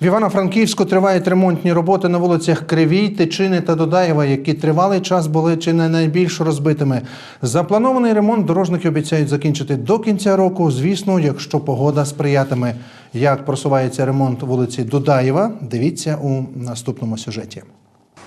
В Івано-Франківську тривають ремонтні роботи на вулицях Кривій, Тичини та Додаєва, які тривалий час були чи не найбільш розбитими. Запланований ремонт дорожники обіцяють закінчити до кінця року, звісно, якщо погода сприятиме. Як просувається ремонт вулиці Додаєва, дивіться у наступному сюжеті.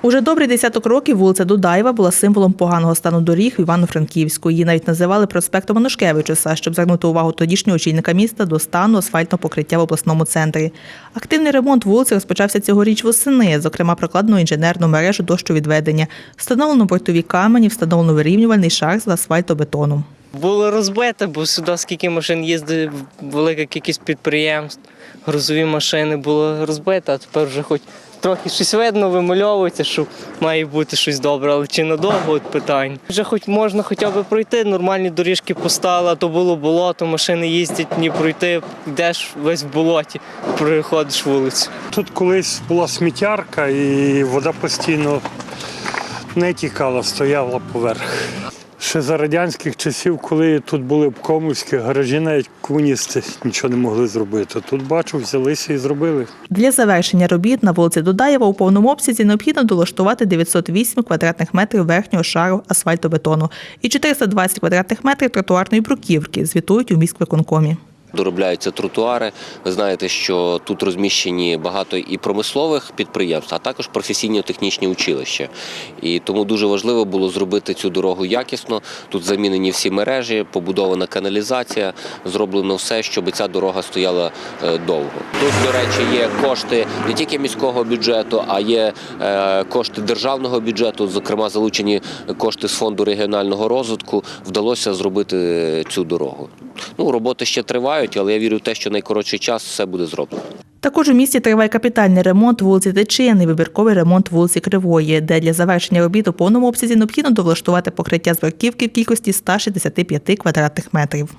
Уже добрий десяток років вулиця Дудаєва була символом поганого стану доріг в Івано-Франківську. Її навіть називали проспектом Анушкевичуса, щоб звернути увагу тодішнього очільника міста до стану асфальтного покриття в обласному центрі. Активний ремонт вулиці розпочався цьогоріч восени, зокрема прокладено інженерну мережу дощовідведення, встановлено бортові камені, встановлено вирівнювальний шар з асфальтобетону. Було розбите, бо сюди скільки машин їздить, велика кількість підприємств, грузові машини було розбито, а тепер вже хоч трохи щось видно, вимальовується, що має бути щось добре, але чи надовго от питання. Вже хоч можна хоча б пройти, нормальні доріжки постали, а то було болото, машини їздять, ні пройти, йдеш весь в болоті, переходиш вулицю. Тут колись була сміттярка і вода постійно не тікала, стояла поверх. Ще за радянських часів, коли тут були обкомівські гаражі, навіть комуністи нічого не могли зробити. Тут бачу, взялися і зробили. Для завершення робіт на вулиці Дудаєва у повному обсязі необхідно долаштувати 908 квадратних метрів верхнього шару асфальтобетону і 420 квадратних метрів тротуарної бруківки, звітують у міськвиконкомі. Доробляються тротуари. Ви знаєте, що тут розміщені багато і промислових підприємств, а також професійно-технічні училища. І тому дуже важливо було зробити цю дорогу якісно. Тут замінені всі мережі, побудована каналізація, зроблено все, щоб ця дорога стояла е, довго. Тут, до речі, є кошти не тільки міського бюджету, а є е, кошти державного бюджету, зокрема залучені кошти з фонду регіонального розвитку. Вдалося зробити цю дорогу. Ну, роботи ще тривають, але я вірю в те, що найкоротший час все буде зроблено. Також у місті триває капітальний ремонт вулиці Тичини, вибірковий ремонт вулиці Кривої, де для завершення робіт у повному обсязі необхідно довлаштувати покриття з бруківки в кількості 165 квадратних метрів.